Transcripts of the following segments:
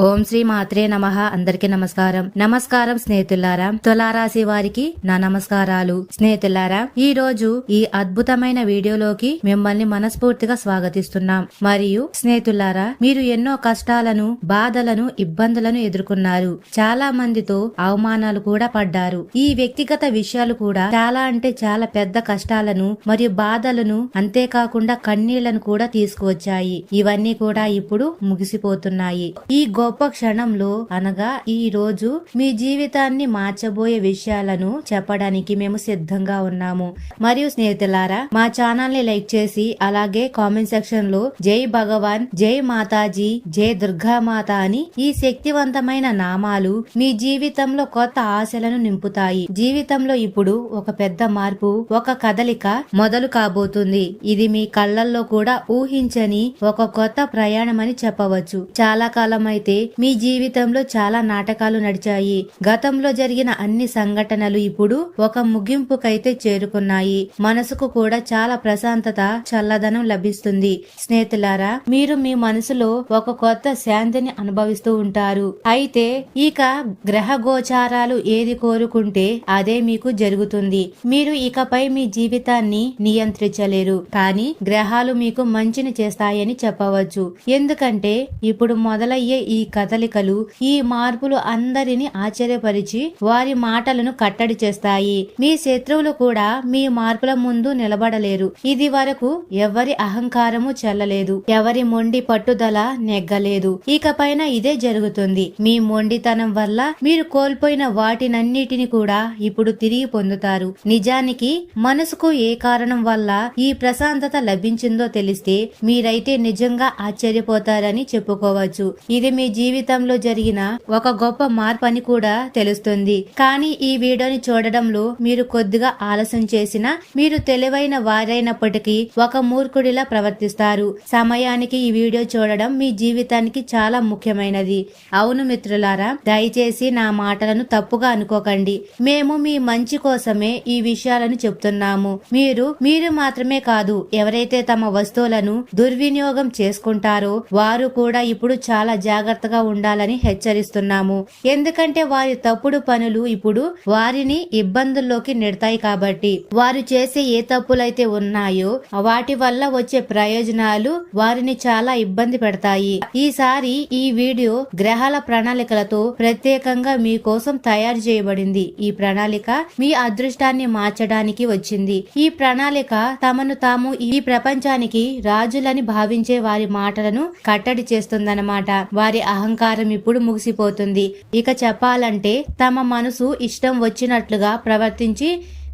ఓం శ్రీ మాత్రే నమ. అందరికి నమస్కారం. నమస్కారం స్నేహితులారా. తులారాశి వారికి నా నమస్కారాలు. స్నేహితులారా ఈ రోజు ఈ అద్భుతమైన వీడియోలోకి మిమ్మల్ని మనస్ఫూర్తిగా స్వాగతిస్తున్నాం. మరియు స్నేహితులారా మీరు ఎన్నో కష్టాలను బాధలను ఇబ్బందులను ఎదుర్కొన్నారు. చాలా మందితో అవమానాలు కూడా పడ్డారు. ఈ వ్యక్తిగత విషయాలు కూడా చాలా అంటే చాలా పెద్ద కష్టాలను మరియు బాధలను అంతేకాకుండా కన్నీళ్ళను కూడా తీసుకువచ్చాయి. ఇవన్నీ కూడా ఇప్పుడు ముగిసిపోతున్నాయి. ఈ గొప్ప క్షణంలో అనగా ఈ రోజు మీ జీవితాన్ని మార్చబోయే విషయాలను చెప్పడానికి మేము సిద్ధంగా ఉన్నాము. మరియు స్నేహితులారా మా ఛానల్ని లైక్ చేసి అలాగే కామెంట్ సెక్షన్లో జై భగవాన్ జై మాతాజీ జై దుర్గామాత అని ఈ శక్తివంతమైన నామాలు మీ జీవితంలో కొత్త ఆశలను నింపుతాయి. జీవితంలో ఇప్పుడు ఒక పెద్ద మార్పు ఒక కదలిక మొదలు కాబోతుంది. ఇది మీ కళ్ళల్లో కూడా ఊహించని ఒక కొత్త ప్రయాణమని చెప్పవచ్చు. చాలా కాలం అయితే మీ జీవితంలో చాలా నాటకాలు నడిచాయి. గతంలో జరిగిన అన్ని సంఘటనలు ఇప్పుడు ఒక ముగింపుకైతే చేరుకున్నాయి. మనసుకు కూడా చాలా ప్రశాంతత చల్లదనం లభిస్తుంది. స్నేహితులారా మీరు మీ మనసులో ఒక కొత్త శాంతిని అనుభవిస్తూ ఉంటారు. అయితే ఇక గ్రహ గోచారాలు ఏది కోరుకుంటే అదే మీకు జరుగుతుంది. మీరు ఇకపై మీ జీవితాన్ని నియంత్రించలేరు. కానీ గ్రహాలు మీకు మంచిని చేస్తాయని చెప్పవచ్చు. ఎందుకంటే ఇప్పుడు మొదలయ్యే ఈ కదలికలు ఈ మార్పులు అందరిని ఆశ్చర్యపరిచి వారి మాటలను కట్టడి చేస్తాయి. మీ శత్రువులు కూడా మీ మార్పుల ముందు నిలబడలేరు. ఇది వరకు ఎవరి అహంకారము చెల్లలేదు. ఎవరి మొండి పట్టుదల నెగ్గలేదు. ఇకపైన ఇదే జరుగుతుంది. మీ మొండితనం వల్ల మీరు కోల్పోయిన వాటినన్నిటిని కూడా ఇప్పుడు తిరిగి పొందుతారు. నిజానికి మనసుకు ఏ కారణం వల్ల ఈ ప్రశాంతత లభించిందో తెలిస్తే మీరైతే నిజంగా ఆశ్చర్యపోతారని చెప్పుకోవచ్చు. ఇది మీ జీవితంలో జరిగిన ఒక గొప్ప మార్పు అని కూడా తెలుస్తుంది. కానీ ఈ వీడియోని చూడడంలో మీరు కొద్దిగా ఆలస్యం చేసినా మీరు తెలివైన వారైనప్పటికీ ఒక మూర్ఖుడిలా ప్రవర్తిస్తారు. సమయానికి ఈ వీడియో చూడడం మీ జీవితానికి చాలా ముఖ్యమైనది. అవును మిత్రులారా దయచేసి నా మాటలను తప్పుగా అనుకోకండి. మేము మీ మంచి కోసమే ఈ విషయాలను చెప్తున్నాము. మీరు మీరు మాత్రమే కాదు ఎవరైతే తమ వస్తువులను దుర్వినియోగం చేసుకుంటారో వారు కూడా ఇప్పుడు చాలా జాగ్రత్తగా ఉండాలని హెచ్చరిస్తున్నాము. ఎందుకంటే వారి తప్పుడు పనులు ఇప్పుడు వారిని ఇబ్బందుల్లోకి నెడతాయి కాబట్టి. వారు చేసే ఏ తప్పులైతే ఉన్నాయో వాటి వల్ల వచ్చే ప్రయోజనాలు వారిని చాలా ఇబ్బంది పెడతాయి. ఈసారి ఈ వీడియో గ్రహాల ప్రణాళికలతో ప్రత్యేకంగా మీకోసం తయారు చేయబడింది. ఈ ప్రణాళిక మీ అదృష్టాన్ని మార్చడానికి వచ్చింది. ఈ ప్రణాళిక తమను తాము ఈ ప్రపంచానికి రాజులని భావించే వారి మాటలను కట్టడి చేస్తుందన్నమాట. వారి అహంకారం ఇప్పుడు ముగిసిపోతుంది. ఇక చెప్పాలంటే తమ మనసు ఇష్టం వచ్చినట్లుగా ప్రవర్తించి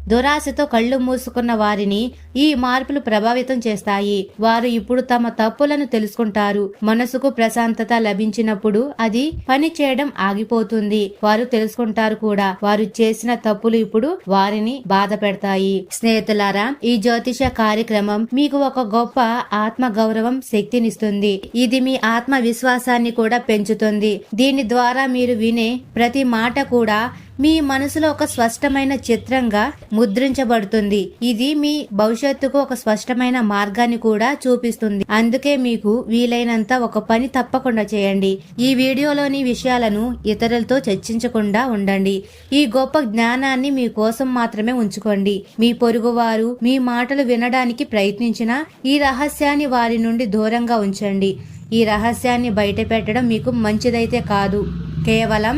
దురాశతో కళ్ళు మూసుకున్న వారిని ఈ మార్పులు ప్రభావితం చేస్తాయి. వారు ఇప్పుడు తమ తప్పులను తెలుసుకుంటారు. మనసుకు ప్రశాంతత లభించినప్పుడు అది పని చేయడం ఆగిపోతుంది. వారు తెలుసుకుంటారు కూడా. వారు చేసిన తప్పులు ఇప్పుడు వారిని బాధ పెడతాయి. స్నేహితులారా ఈ జ్యోతిష కార్యక్రమం మీకు ఒక గొప్ప ఆత్మ గౌరవం శక్తినిస్తుంది. ఇది మీ ఆత్మ విశ్వాసాన్ని కూడా పెంచుతుంది. దీని ద్వారా మీరు వినే ప్రతి మాట కూడా మీ మనసులో ఒక స్పష్టమైన చిత్రంగా ముద్రించబడుతుంది. ఇది మీ భవిష్యత్ భవిష్యత్తుకు ఒక స్పష్టమైన మార్గాన్ని కూడా చూపిస్తుంది. అందుకే మీకు వీలైనంత ఒక పని తప్పకుండా చేయండి. ఈ వీడియోలోని విషయాలను ఇతరులతో చర్చించకుండా ఉండండి. ఈ గొప్ప జ్ఞానాన్ని మీ కోసం మాత్రమే ఉంచుకోండి. మీ పొరుగువారు మీ మాటలు వినడానికి ప్రయత్నించిన ఈ రహస్యాన్ని వారి నుండి దూరంగా ఉంచండి. ఈ రహస్యాన్ని బయట పెట్టడం మీకు మంచిదైతే కాదు. కేవలం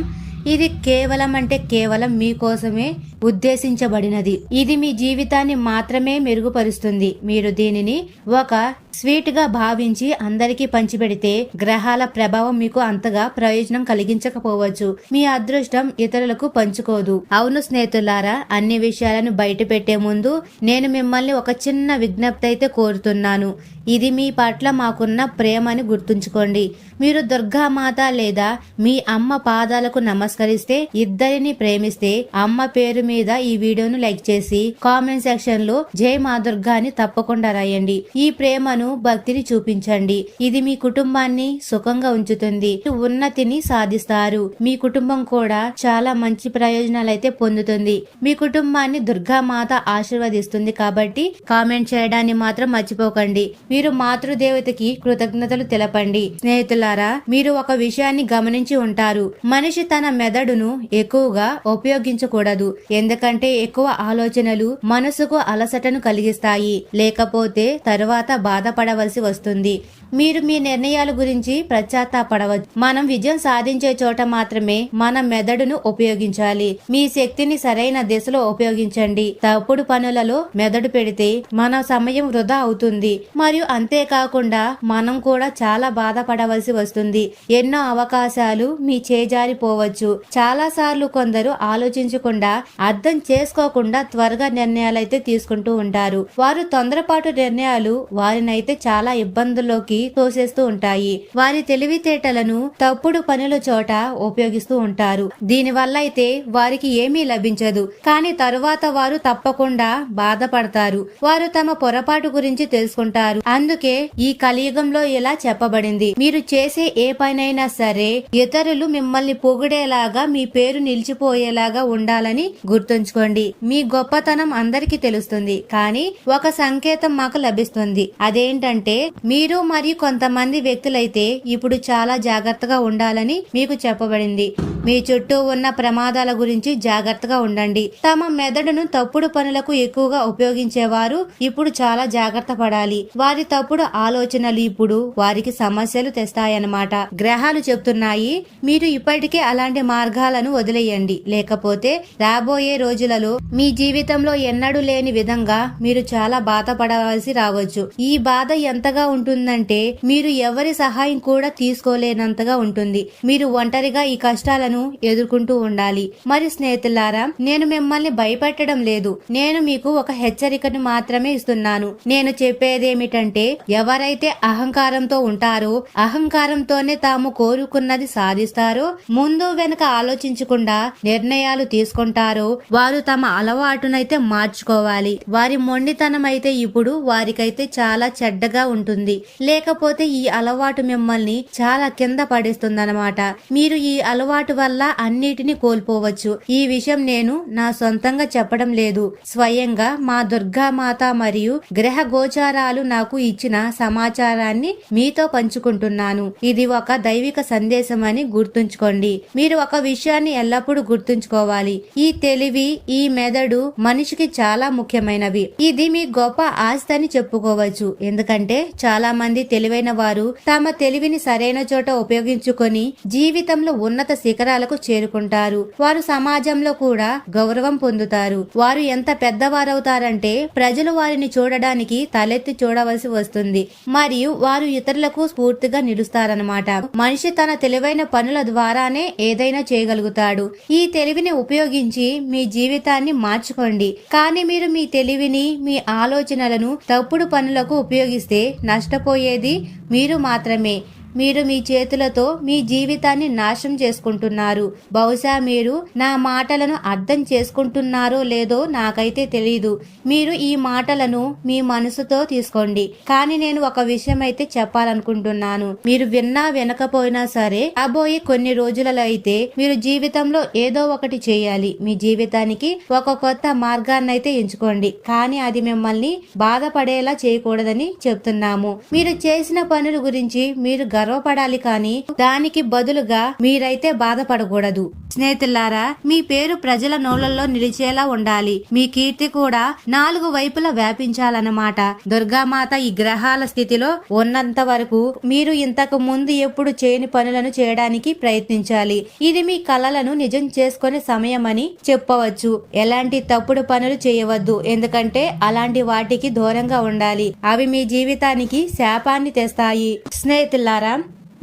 ఇది కేవలం అంటే కేవలం మీకోసమే ఉద్దేశించబడినది. ఇది మీ జీవితాన్ని మాత్రమే మెరుగుపరుస్తుంది. మీరు దీనిని ఒక స్వీట్గా భావించి అందరికీ పంచిపెడితే గ్రహాల ప్రభావం మీకు అంతగా ప్రయోజనం కలిగించకపోవచ్చు. మీ అదృష్టం ఇతరులకు పంచుకోదు. అవును స్నేహితులారా అన్ని విషయాలను బయట పెట్టే ముందు నేను మిమ్మల్ని ఒక చిన్న విజ్ఞప్తి అయితే కోరుతున్నాను. ఇది మీ పట్ల మాకున్న ప్రేమని గుర్తుంచుకోండి. మీరు దుర్గామాత లేదా మీ అమ్మ పాదాలకు నమస్కరిస్తే ఇద్దరిని ప్రేమిస్తే అమ్మ పేరు మీద ఈ వీడియోను లైక్ చేసి కామెంట్ సెక్షన్లో జై మా దుర్గా అని తప్పకుండా రాయండి. ఈ ప్రేమను భక్తిని చూపించండి. ఇది మీ కుటుంబాన్ని సుఖంగా ఉంచుతుంది. ఉన్నతిని సాధిస్తారు. మీ కుటుంబం కూడా చాలా మంచి ప్రయోజనాలు అయితే పొందుతుంది. మీ కుటుంబాన్ని దుర్గామాత ఆశీర్వదిస్తుంది కాబట్టి కామెంట్ చేయడాన్ని మాత్రం మర్చిపోకండి. మీరు మాతృదేవతకి కృతజ్ఞతలు తెలపండి. స్నేహితులారా మీరు ఒక విషయాన్ని గమనించి ఉంటారు. మనిషి తన మెదడును ఎక్కువగా ఉపయోగించకూడదు. ఎందుకంటే ఎక్కువ ఆలోచనలు మనసుకు అలసటను కలిగిస్తాయి. లేకపోతే తరువాత బాధపడవలసి వస్తుంది. మీరు మీ నిర్ణయాల గురించి పశ్చాత్తాపడవచ్చు మనం విజయం సాధించే చోట మాత్రమే మన మెదడును ఉపయోగించాలి. మీ శక్తిని సరైన దిశలో ఉపయోగించండి. తప్పుడు పనులలో మెదడు పెడితే మన సమయం వృధా అవుతుంది. మరియు అంతేకాకుండా మనం కూడా చాలా బాధపడవలసి వస్తుంది. ఎన్నో అవకాశాలు మీ చేజారిపోవచ్చు. చాలా సార్లు కొందరు ఆలోచించకుండా అర్థం చేసుకోకుండా త్వరగా నిర్ణయాలైతే తీసుకుంటూ ఉంటారు. వారు తొందరపాటు నిర్ణయాలు వారినైతే చాలా ఇబ్బందుల్లోకి తోసేస్తూ ఉంటాయి. వారి తెలివితేటలను తప్పుడు పనుల చోట ఉపయోగిస్తూ ఉంటారు. దీని వల్ల అయితే వారికి ఏమీ లభించదు. కానీ తరువాత వారు తప్పకుండా బాధపడతారు. వారు తమ పొరపాటు గురించి తెలుసుకుంటారు. అందుకే ఈ కలియుగంలో ఇలా చెప్పబడింది. మీరు చేసే ఏ పనైనా సరే ఇతరులు మిమ్మల్ని పొగిడేలాగా మీ పేరు నిలిచిపోయేలాగా ఉండాలని గుర్తుంచుకోండి మీ గొప్పతనం అందరికీ తెలుస్తుంది కానీ ఒక సంకేతం మాకు లభిస్తుంది. అదేంటంటే మీరు మరియు కొంతమంది వ్యక్తులైతే ఇప్పుడు చాలా జాగ్రత్తగా ఉండాలని మీకు చెప్పబడింది. మీ చుట్టూ ఉన్న ప్రమాదాల గురించి జాగ్రత్తగా ఉండండి. తమ మెదడును తప్పుడు పనులకు ఎక్కువగా ఉపయోగించేవారు ఇప్పుడు చాలా జాగ్రత్త పడాలి. వారి తప్పుడు ఆలోచనలు ఇప్పుడు వారికి సమస్యలు తెస్తాయన్నమాట. గ్రహాలు చెప్తున్నాయి మీరు ఇప్పటికే అలాంటి మార్గాలను వదిలేయండి. లేకపోతే రాబోయే రోజులలో మీ జీవితంలో ఎన్నడూ లేని విధంగా మీరు చాలా బాధపడవలసి రావచ్చు. ఈ బాధ ఎంతగా ఉంటుందంటే మీరు ఎవరి సహాయం కూడా తీసుకోలేనంతగా ఉంటుంది. మీరు ఒంటరిగా ఈ కష్టాలను ఎదుర్కొంటూ ఉండాలి. మరి స్నేహితులారా నేను మిమ్మల్ని భయపెట్టడం లేదు. నేను మీకు ఒక హెచ్చరికను మాత్రమే ఇస్తున్నాను. నేను చెప్పేదేమిటంటే ఎవరైతే అహంకారంతో ఉంటారో అహంకారంతోనే తాము కోరుకున్నది సాధిస్తారో ముందు వెనుక ఆలోచించకుండా నిర్ణయాలు తీసుకుంటారో వారు తమ అలవాటునైతే మార్చుకోవాలి. వారి మొండితనం అయితే ఇప్పుడు వారికైతే చాలా చెడ్డగా ఉంటుంది. లేకపోతే ఈ అలవాటు మిమ్మల్ని చాలా కింద పడేస్తుందన్నమాట. మీరు ఈ అలవాటు వల్ల అన్నిటిని కోల్పోవచ్చు. ఈ విషయం నేను నా సొంతంగా చెప్పడం లేదు. స్వయంగా మా దుర్గామాత మరియు గ్రహ గోచారాలు నాకు ఇచ్చిన సమాచారాన్ని మీతో పంచుకుంటున్నాను. ఇది ఒక దైవిక సందేశం అని గుర్తుంచుకోండి. మీరు ఒక విషయాన్ని ఎల్లప్పుడూ గుర్తుంచుకోవాలి. ఈ తెలివి ఈ మెదడు మనిషికి చాలా ముఖ్యమైనవి. ఇది మీ గొప్ప ఆస్తి అని చెప్పుకోవచ్చు. ఎందుకంటే చాలా మంది తెలివైన వారు తమ తెలివిని సరైన చోట ఉపయోగించుకొని జీవితంలో ఉన్నత శిఖరాలకు చేరుకుంటారు. వారు సమాజంలో కూడా గౌరవం పొందుతారు. వారు ఎంత పెద్దవారవుతారంటే ప్రజలు వారిని చూడడానికి తలెత్తి చూడవలసి వస్తుంది. మరియు వారు ఇతరులకు స్ఫూర్తిగా నిలుస్తారనమాట మనిషి తన తెలివైన పనుల ద్వారానే ఏదైనా చేయగలుగుతాడు. ఈ తెలివిని ఉపయోగించి మీ జీవితాన్ని మార్చుకోండి. కానీ మీరు మీ తెలివిని మీ ఆలోచనలను తప్పుడు పనులకు ఉపయోగిస్తే నష్టపోయేది మీరు మాత్రమే. మీరు మీ చేతులతో మీ జీవితాన్ని నాశనం చేసుకుంటున్నారు. బహుశా మీరు నా మాటలను అర్థం చేసుకుంటున్నారో లేదో నాకైతే తెలియదు మీరు ఈ మాటలను మీ మనసుతో తీసుకోండి. కానీ నేను ఒక విషయం అయితే చెప్పాలనుకుంటున్నాను. మీరు విన్నా వినకపోయినా సరే రాబోయే కొన్ని రోజులలో అయితే మీరు జీవితంలో ఏదో ఒకటి చేయాలి. మీ జీవితానికి ఒక కొత్త మార్గాన్ని అయితే ఎంచుకోండి. కానీ అది మిమ్మల్ని బాధపడేలా చేయకూడదని చెప్తున్నాము. మీరు చేసిన పనుల గురించి మీరు గర్వపడాలి కానీ దానికి బదులుగా మీరైతే బాధపడకూడదు. స్నేహితులారా మీ పేరు ప్రజల నోళ్ళలో నిలిచేలా ఉండాలి. మీ కీర్తి కూడా నాలుగు వైపులా వ్యాపించాలన్నమాట. దుర్గామాత ఈ గ్రహాల స్థితిలో ఉన్నంత వరకు మీరు ఇంతకు ముందు ఎప్పుడు చేయని పనులను చేయడానికి ప్రయత్నించాలి. ఇది మీ కలలను నిజం చేసుకునే సమయమని చెప్పవచ్చు. ఎలాంటి తప్పుడు పనులు చేయవద్దు. ఎందుకంటే అలాంటి వాటికి దూరంగా ఉండాలి. అవి మీ జీవితానికి శాపాన్ని తెస్తాయి. స్నేహితులారా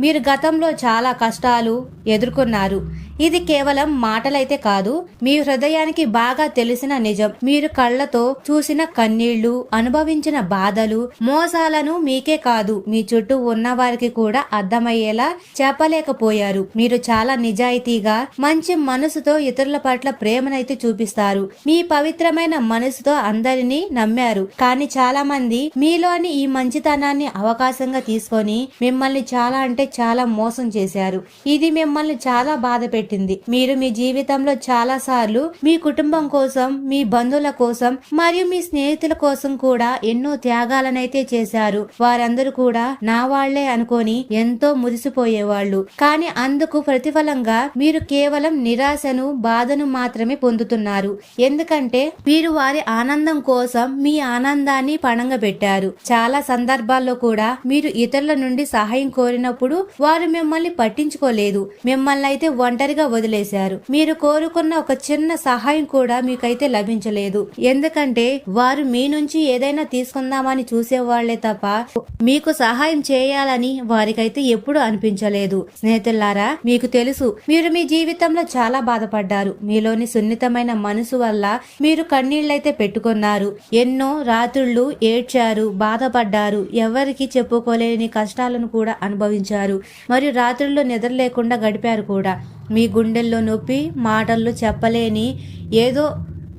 మీరు గతంలో చాలా కష్టాలు ఎదుర్కొన్నారు. ఇది కేవలం మాటలైతే కాదు మీ హృదయానికి బాగా తెలిసిన నిజం. మీరు కళ్ళతో చూసిన కన్నీళ్ళు అనుభవించిన బాధలు మోసాలను మీకే కాదు మీ చుట్టూ ఉన్న వారికి కూడా అర్థమయ్యేలా చెప్పలేకపోయారు. మీరు చాలా నిజాయితీగా మంచి మనసుతో ఇతరుల పట్ల ప్రేమనైతే చూపిస్తారు. మీ పవిత్రమైన మనసుతో అందరినీ నమ్మారు. కానీ చాలా మంది మీలోని ఈ మంచితనాన్ని అవకాశంగా తీసుకొని మిమ్మల్ని చాలా అంటే చాలా మోసం చేశారు. ఇది మిమ్మల్ని చాలా బాధ పెట్టింది. మీరు మీ జీవితంలో చాలా సార్లు మీ కుటుంబం కోసం మీ బంధువుల కోసం మరియు మీ స్నేహితుల కోసం కూడా ఎన్నో త్యాగాలనైతే చేశారు. వారందరూ కూడా నా వాళ్ళే అనుకొని ఎంతో మురిసిపోయేవాళ్ళు కానీ అందుకు ప్రతిఫలంగా మీరు కేవలం నిరాశను బాధను మాత్రమే పొందుతున్నారు. ఎందుకంటే మీరు వారి ఆనందం కోసం మీ ఆనందాన్ని పణంగా పెట్టారు చాలా సందర్భాల్లో కూడా మీరు ఇతరుల నుండి సహాయం కోరినప్పుడు వారు మిమ్మల్ని పట్టించుకోలేదు. మిమ్మల్ని అయితే ఒంటరిగా వదిలేశారు. మీరు కోరుకున్న ఒక చిన్న సహాయం కూడా మీకైతే లభించలేదు. ఎందుకంటే వారు మీ నుంచి ఏదైనా తీసుకుందామని చూసేవాళ్ళే తప్ప మీకు సహాయం చేయాలని వారికైతే ఎప్పుడు అనిపించలేదు. స్నేహితులారా మీకు తెలుసు మీరు మీ జీవితంలో చాలా బాధపడ్డారు. మీలోని సున్నితమైన మనసు వల్ల మీరు కన్నీళ్ళైతే పెట్టుకున్నారు. ఎన్నో రాత్రుళ్ళు ఏడ్చారు బాధపడ్డారు ఎవరికి చెప్పుకోలేని కష్టాలను కూడా అనుభవించారు. మరియు రాత్రుల్లో నిద్ర లేకుండా గడిపారు కూడా. మీ గుండెల్లో నొప్పి మాటల్లో చెప్పలేని ఏదో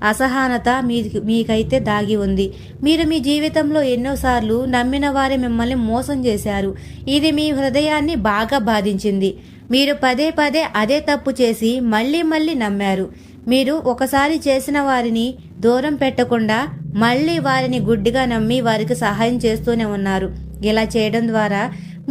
అసహనత మీ మీకైతే దాగి ఉంది. మీరు మీ జీవితంలో ఎన్నోసార్లు నమ్మిన వారే మిమ్మల్ని మోసం చేశారు. ఇది మీ హృదయాన్ని బాగా బాధించింది. మీరు పదే పదే అదే తప్పు చేసి మళ్ళీ మళ్ళీ నమ్మారు. మీరు ఒకసారి చేసిన వారిని దూరం పెట్టకుండా మళ్ళీ వారిని గుడ్డిగా నమ్మి వారికి సహాయం చేస్తూనే ఉన్నారు. ఇలా చేయడం ద్వారా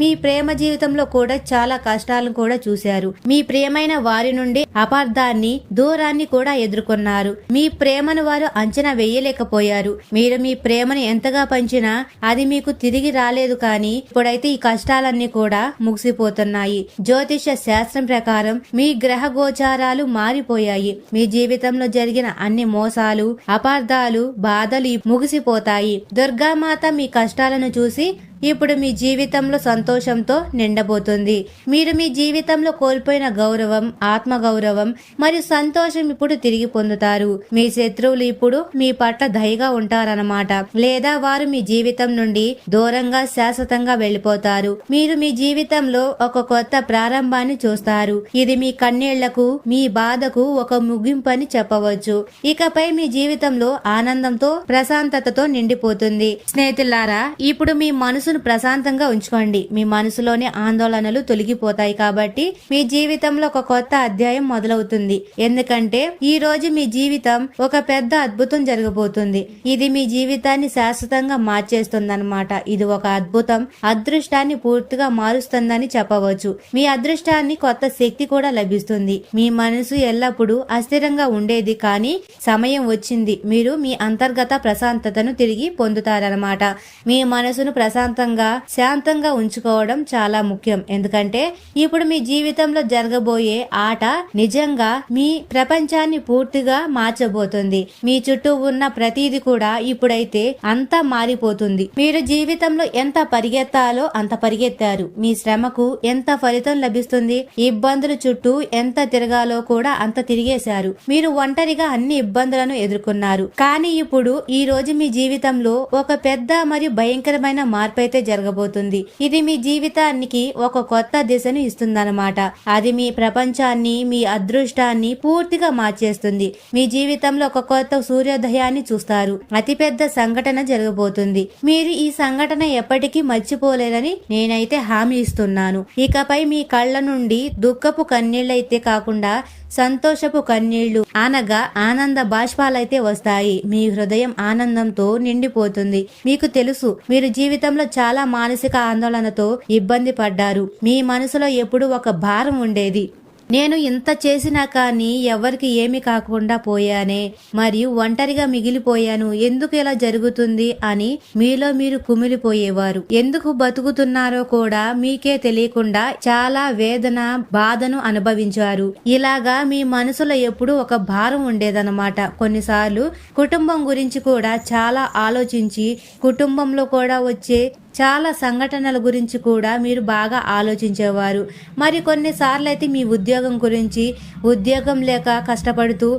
మీ ప్రేమ జీవితంలో కూడా చాలా కష్టాలను కూడా చూశారు. మీ ప్రియమైన వారి నుండి అపార్థాన్ని దూరాన్ని కూడా ఎదుర్కొన్నారు. మీ ప్రేమను వారు అంచనా వేయలేకపోయారు. మీరు మీ ప్రేమను ఎంతగా పంచినా అది మీకు తిరిగి రాలేదు కానీ ఇప్పుడైతే ఈ కష్టాలన్నీ కూడా ముగిసిపోతున్నాయి. జ్యోతిష శాస్త్రం ప్రకారం మీ గ్రహ గోచారాలు మారిపోయాయి. మీ జీవితంలో జరిగిన అన్ని మోసాలు అపార్థాలు బాధలు ముగిసిపోతాయి. దుర్గామాత మీ కష్టాలను చూసి ఇప్పుడు మీ జీవితంలో సంతోషం సంతోషంతో నిండబోతుంది. మీరు మీ జీవితంలో కోల్పోయిన గౌరవం ఆత్మ గౌరవం మరియు సంతోషం ఇప్పుడు తిరిగి పొందుతారు. మీ శత్రువులు ఇప్పుడు మీ పట్ల దయగా ఉంటారన్నమాట. లేదా వారు మీ జీవితం నుండి దూరంగా శాశ్వతంగా వెళ్ళిపోతారు. మీరు మీ జీవితంలో ఒక కొత్త ప్రారంభాన్ని చూస్తారు. ఇది మీ కన్నీళ్ళకు మీ బాధకు ఒక ముగింపని చెప్పవచ్చు. ఇకపై మీ జీవితంలో ఆనందంతో ప్రశాంతతతో నిండిపోతుంది. స్నేహితులారా ఇప్పుడు మీ మనసును ప్రశాంతంగా ఉంచుకోండి. మీ మనసులోని ఆందోళనలు తొలగిపోతాయి కాబట్టి మీ జీవితంలో ఒక కొత్త అధ్యాయం మొదలవుతుంది. ఎందుకంటే ఈ రోజు మీ జీవితం ఒక పెద్ద అద్భుతం జరగబోతుంది. ఇది మీ జీవితాన్ని శాశ్వతంగా మార్చేస్తుందన్నమాట. ఇది ఒక అద్భుతం అదృష్టాన్ని పూర్తిగా మారుస్తుందని చెప్పవచ్చు. మీ అదృష్టాన్ని కొత్త శక్తి కూడా లభిస్తుంది. మీ మనసు ఎల్లప్పుడూ అస్థిరంగా ఉండేది కానీ సమయం వచ్చింది. మీరు మీ అంతర్గత ప్రశాంతతను తిరిగి పొందుతారనమాట మీ మనసును ప్రశాంతంగా శాంతంగా ఉంచు ఉంచుకోవడం చాలా ముఖ్యం. ఎందుకంటే ఇప్పుడు మీ జీవితంలో జరగబోయే ఆట నిజంగా మీ ప్రపంచాన్ని పూర్తిగా మార్చబోతుంది. మీ చుట్టూ ఉన్న ప్రతిది కూడా ఇప్పుడైతే అంతా మారిపోతుంది. మీరు జీవితంలో ఎంత పరిగెత్తాలో అంత పరిగెత్తారు. మీ శ్రమకు ఎంత ఫలితం లభిస్తుంది? ఇబ్బందుల చుట్టూ ఎంత తిరగాలో కూడా అంత తిరిగేశారు. మీరు ఒంటరిగా అన్ని ఇబ్బందులను ఎదుర్కొన్నారు. కానీ ఇప్పుడు ఈ రోజు మీ జీవితంలో ఒక పెద్ద మరియు భయంకరమైన మార్పు అయితే జరగబోతుంది. ఇది మీ మీ జీవితానికి ఒక కొత్త దిశను ఇస్తుందన్నమాట. అది మీ ప్రపంచాన్ని మీ అదృష్టాన్ని పూర్తిగా మార్చేస్తుంది. మీ జీవితంలో ఒక కొత్త సూర్యోదయాన్ని చూస్తారు. అతిపెద్ద సంఘటన జరగబోతుంది. మీరు ఈ సంఘటన ఎప్పటికీ మర్చిపోలేరని నేనైతే హామీ ఇస్తున్నాను. ఇకపై మీ కళ్ళ నుండి దుఃఖపు కన్నీళ్ళైతే కాకుండా సంతోషపు కన్నీళ్ళు అనగా ఆనంద బాష్పాలైతే వస్తాయి. మీ హృదయం ఆనందంతో నిండిపోతుంది. మీకు తెలుసు మీరు జీవితంలో చాలా మానసిక ఆందోళనతో ఇబ్బంది పడ్డారు. మీ మనసులో ఎప్పుడు ఒక భారం ఉండేది. నేను ఇంత చేసినా కానీ ఎవరికి ఏమి కాకుండా పోయానే మరియు ఒంటరిగా మిగిలిపోయాను. ఎందుకు ఇలా జరుగుతుంది అని మీలో మీరు కుమిలిపోయేవారు. ఎందుకు బతుకుతున్నారో కూడా మీకే తెలియకుండా చాలా వేదన బాధను అనుభవించారు. ఇలాగా మీ మనసులో ఎప్పుడు ఒక భారం ఉండేదన్నమాట. కొన్నిసార్లు కుటుంబం గురించి కూడా చాలా ఆలోచించి కుటుంబంలో కూడా వచ్చే చాలా సంఘటనల గురించి కూడా మీరు బాగా ఆలోచించేవారు. మరి కొన్నిసార్లు అయితే మీ ఉద్యోగం గురించి ఉద్యోగం లేక కష్టపడుతూ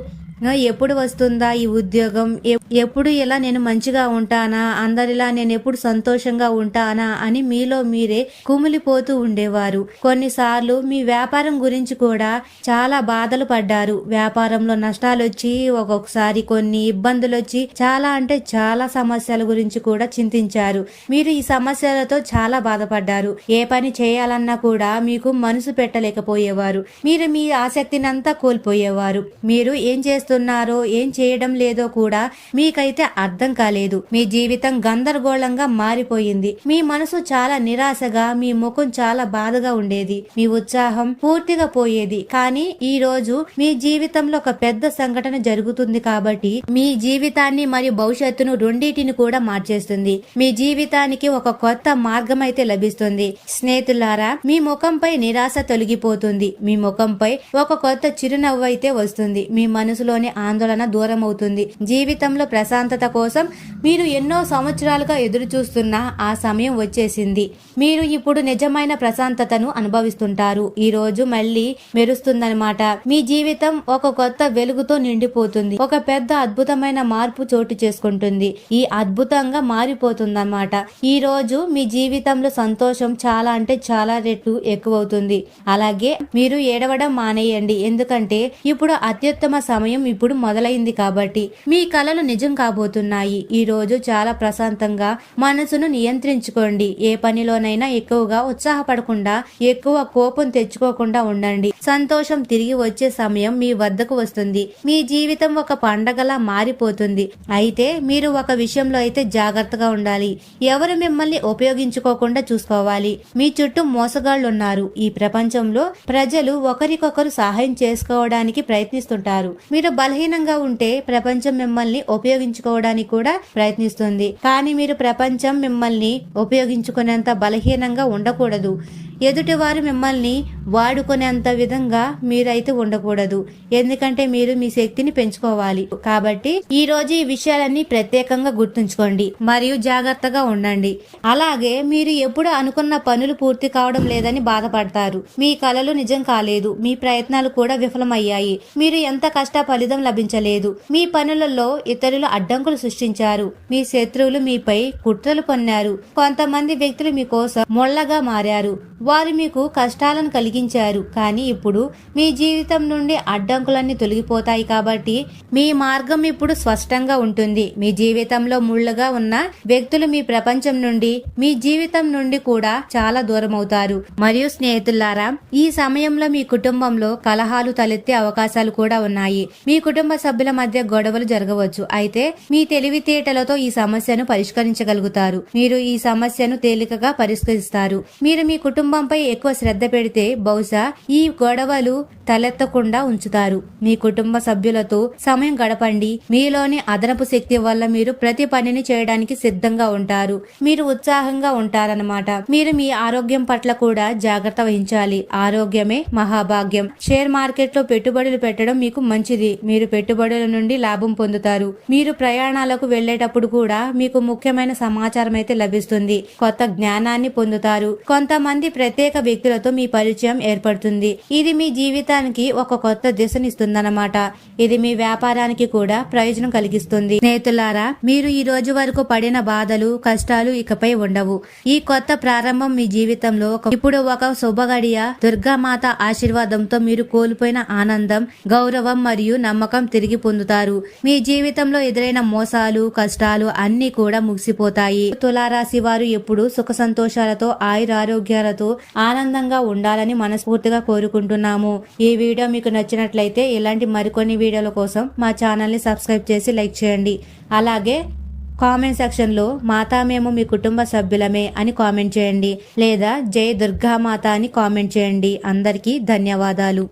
ఎప్పుడు వస్తుందా ఈ ఉద్యోగం? ఎ- ఎప్పుడు ఇలా నేను మంచిగా ఉంటానా? అందరిలా నేను ఎప్పుడు సంతోషంగా ఉంటానా? అని మీలో మీరే కుమిలిపోతూ ఉండేవారు. కొన్నిసార్లు మీ వ్యాపారం గురించి కూడా చాలా బాధలు పడ్డారు. వ్యాపారంలో నష్టాలు వచ్చి ఒక్కొక్కసారి కొన్ని ఇబ్బందులు వచ్చి చాలా అంటే చాలా సమస్యల గురించి కూడా చింతించారు. మీరు ఈ సమస్యలతో చాలా బాధపడ్డారు. ఏ పని చేయాలన్నా కూడా మీకు మనసు పెట్టలేకపోయేవారు. మీరు మీ ఆసక్తిని అంతా కోల్పోయేవారు. మీరు ఏం చేస్తారు చేస్తున్నారో ఏం చేయడం లేదో కూడా మీకైతే అర్థం కాలేదు. మీ జీవితం గందరగోళంగా మారిపోయింది. మీ మనసు చాలా నిరాశగా మీ ముఖం చాలా బాధగా ఉండేది. మీ ఉత్సాహం పూర్తిగా పోయేది. కానీ ఈ రోజు మీ జీవితంలో ఒక పెద్ద సంఘటన జరుగుతుంది కాబట్టి మీ జీవితాన్ని మరియు భవిష్యత్తును రెండింటిని కూడా మార్చేస్తుంది. మీ జీవితానికి ఒక కొత్త మార్గం అయితే లభిస్తుంది. స్నేహితులారా మీ ముఖంపై నిరాశ తొలగిపోతుంది. మీ ముఖంపై ఒక కొత్త చిరునవ్వు అయితే వస్తుంది. మీ మనసులోని ఆందోళన దూరం అవుతుంది జీవితంలో ప్రశాంతత కోసం మీరు ఎన్నో సంవత్సరాలుగా ఎదురు చూస్తున్న ఆ సమయం వచ్చేసింది. మీరు ఇప్పుడు నిజమైన ప్రశాంతతను అనుభవిస్తుంటారు. ఈ రోజు మళ్ళీ మెరుస్తుందనమాట మీ జీవితం ఒక కొత్త వెలుగుతో నిండిపోతుంది. ఒక పెద్ద అద్భుతమైన మార్పు చోటు చేసుకుంటుంది. ఈ అద్భుతంగా మారిపోతుందన్నమాట. ఈ రోజు మీ జీవితంలో సంతోషం చాలా అంటే చాలా రెట్లు ఎక్కువవుతుంది. అలాగే మీరు ఏడవడం మానేయండి. ఎందుకంటే ఇప్పుడు అత్యుత్తమ సమయం ఇప్పుడు మొదలైంది కాబట్టి మీ కలలు నిజం కాబోతున్నాయి. ఈ రోజు చాలా ప్రశాంతంగా మనసును నియంత్రించుకోండి. ఏ పనిలోనైనా ఎక్కువగా ఉత్సాహపడకుండా ఎక్కువ కోపం తెచ్చుకోకుండా ఉండండి. సంతోషం తిరిగి వచ్చే సమయం మీ వద్దకు వస్తుంది. మీ జీవితం ఒక పండగలా మారిపోతుంది. అయితే మీరు ఒక విషయంలో అయితే జాగ్రత్తగా ఉండాలి. ఎవరు మిమ్మల్ని ఉపయోగించుకోకుండా చూసుకోవాలి. మీ చుట్టూ మోసగాళ్ళు ఉన్నారు ఈ ప్రపంచంలో ప్రజలు ఒకరికొకరు సహాయం చేసుకోవడానికి ప్రయత్నిస్తుంటారు. మీరు బలహీనంగా ఉంటే ప్రపంచం మిమ్మల్ని ఉపయోగించుకోవడానికి కూడా ప్రయత్నిస్తుంది. కానీ మీరు ప్రపంచం మిమ్మల్ని ఉపయోగించుకునేంత బలహీనంగా ఉండకూడదు. ఎదుటివారు మిమ్మల్ని వాడుకునేంత విధంగా మీరైతే ఉండకూడదు. ఎందుకంటే మీరు మీ శక్తిని పెంచుకోవాలి. కాబట్టి ఈ రోజు ఈ విషయాలన్నీ ప్రత్యేకంగా గుర్తుంచుకోండి. మరియు జాగ్రత్తగా ఉండండి. అలాగే మీరు ఎప్పుడు అనుకున్న పనులు పూర్తి కావడం లేదని బాధపడతారు. మీ కలలు నిజం కాలేదు. మీ ప్రయత్నాలు కూడా విఫలమయ్యాయి. మీరు ఎంత కష్ట ఫలితం లభించలేదు. మీ పనులలో ఇతరులు అడ్డంకులు సృష్టించారు. మీ శత్రువులు మీపై కుట్రలు పొన్నారు. కొంతమంది వ్యక్తులు మీకోసం మొళ్ళగా మారారు. వారు మీకు కష్టాలను కలిగించారు కానీ ఇప్పుడు మీ జీవితం నుండి అడ్డంకులన్నీ తొలగిపోతాయి కాబట్టి మీ మార్గం ఇప్పుడు స్పష్టంగా ఉంటుంది. మీ జీవితంలో ముళ్ళుగా ఉన్న వ్యక్తులు మీ ప్రపంచం నుండి మీ జీవితం నుండి కూడా చాలా దూరం అవుతారు మరియు స్నేహితులారా ఈ సమయంలో మీ కుటుంబంలో కలహాలు తలెత్తే అవకాశాలు కూడా ఉన్నాయి. మీ కుటుంబ సభ్యుల మధ్య గొడవలు జరగవచ్చు. అయితే మీ తెలివితేటలతో ఈ సమస్యను పరిష్కరించగలుగుతారు. మీరు ఈ సమస్యను తేలికగా పరిష్కరిస్తారు. మీరు మీ కుటుంబంపై ఎక్కువ శ్రద్ధ పెడితే బహుశా ఈ గొడవలు తలెత్తకుండా ఉంచుతారు. మీ కుటుంబ సభ్యులతో సమయం గడపండి. మీలోని అదనపు శక్తి వల్ల మీరు ప్రతి పనిని చేయడానికి సిద్ధంగా ఉంటారు. మీరు ఉత్సాహంగా ఉంటారన్నమాట. మీరు మీ ఆరోగ్యం పట్ల కూడా జాగ్రత్త వహించాలి. ఆరోగ్యమే మహాభాగ్యం. షేర్ మార్కెట్లో పెట్టుబడులు పెట్టడం మీకు మంచిది. మీరు పెట్టుబడుల నుండి లాభం పొందుతారు. మీరు ప్రయాణాలకు వెళ్ళేటప్పుడు కూడా మీకు ముఖ్యమైన సమాచారం అయితే లభిస్తుంది. కొత్త జ్ఞానాన్ని పొందుతారు. కొంతమంది ప్రత్యేక వ్యక్తులతో మీ పరిచయం ఏర్పడుతుంది. ఇది మీ జీవితానికి ఒక కొత్త దిశనిస్తుందన్నమాట. ఇది మీ వ్యాపారానికి కూడా ప్రయోజనం కలిగిస్తుంది. స్నేహితులారా మీరు ఈ రోజు వరకు పడిన బాధలు కష్టాలు ఇకపై ఉండవు. ఈ కొత్త ప్రారంభం మీ జీవితంలో ఇప్పుడు ఒక శుభగడియ దుర్గామాత ఆశీర్వాదంతో మీరు కోల్పోయిన ఆనందం గౌరవం మరియు నమ్మకం తిరిగి పొందుతారు. మీ జీవితంలో ఎదురైన మోసాలు కష్టాలు అన్ని కూడా ముగిసిపోతాయి. తులారాశి వారు ఎప్పుడు సుఖ సంతోషాలతో ఆయురారోగ్యాలతో ఆనందంగా ఉండాలని మనస్ఫూర్తిగా కోరుకుంటున్నాము. ఈ వీడియో మీకు నచ్చినట్లయితే ఇలాంటి మరికొన్ని వీడియోల కోసం మా ఛానల్ని సబ్స్క్రైబ్ చేసి లైక్ చేయండి. అలాగే కామెంట్ సెక్షన్లో మాతా మేము మీ కుటుంబ సభ్యులమే అని కామెంట్ చేయండి. లేదా జై దుర్గామాత అని కామెంట్ చేయండి. అందరికీ ధన్యవాదాలు.